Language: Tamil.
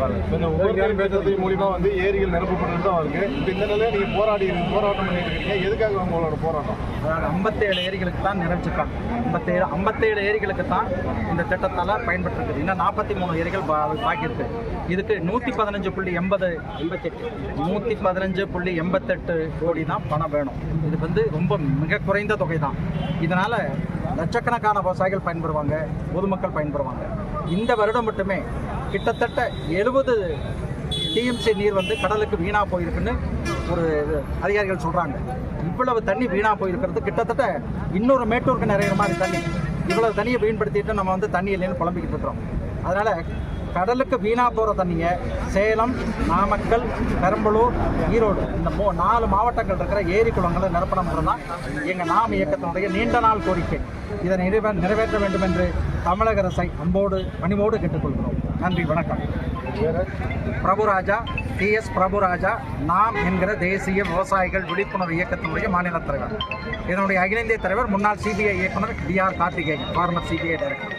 பேசுறது மூலியமா வந்து ஏரிகள் நிரப்பப்பட்டு தான் இருக்கு இந்த நிலையில நீங்க போராடி போராட்டம் பண்ணிட்டு இருக்கீங்க. எதுக்காக உங்களோட போராட்டம்? அதாவது ஐம்பத்தேழு ஏரிகளுக்கு தான் நிறைஞ்சிருக்காங்க ஐம்பத்தேழு ஐம்பத்தேழு ஏரிகளுக்கு தான் இந்த திட்டத்தால் பயன்பட்டுருக்குது. இன்னும் நாற்பத்தி மூணு ஏரிகள் பாக்கி இருக்கு. இதுக்கு நூற்றி பதினஞ்சு புள்ளி எண்பது எண்பத்தெட்டு. நூற்றி பதினஞ்சு புள்ளி எண்பத்தெட்டு கோடி தான் பணம் வேணும். இது வந்து ரொம்ப மிக குறைந்த தொகை தான். இதனால் லட்சக்கணக்கான விவசாயிகள் பயன்பெறுவாங்க. பொதுமக்கள் பயன்பெறுவாங்க. இந்த வருடம் மட்டுமே கிட்டத்தட்ட எழுபது டிஎம்சி நீர் வந்து கடலுக்கு வீணாக போயிருக்குன்னு ஒரு அதிகாரிகள் சொல்கிறாங்க இவ்வளவு தண்ணி வீணாக போயிருக்கிறது. கிட்டத்தட்ட இன்னொரு மேட்டூருக்கு நிறைய மாதிரி தண்ணி. இவ்வளவு தண்ணியை வீண்படுத்திட்டு நம்ம வந்து தண்ணி இல்லைன்னு புலம்பிக்கிட்டு இருக்கிறோம். அதனால் கடலுக்கு வீணாக போகிற தண்ணியை சேலம் நாமக்கல் பெரம்பலூர் ஈரோடு இந்த மூ நாலு மாவட்டங்கள் இருக்கிற ஏரி குளங்களை நிரப்பணம் தான் எங்கள் நாம் இயக்கத்தினுடைய நீண்ட நாள் கோரிக்கை. இதை நிறைவே நிறைவேற்ற வேண்டும் என்று தமிழக அரசை அன்போடு பணிவோடு கேட்டுக்கொள்கிறோம். நன்றி வணக்கம். பிரபுராஜா டிஎஸ் பிரபுராஜா நாம் என்கிற தேசிய விவசாயிகள் விழிப்புணர்வு இயக்கத்தினுடைய மாநில தலைவர். இதனுடைய அகில இந்திய தலைவர் முன்னாள் சிபிஐ இயக்குனர் T. R. Karthikeyan former CBI director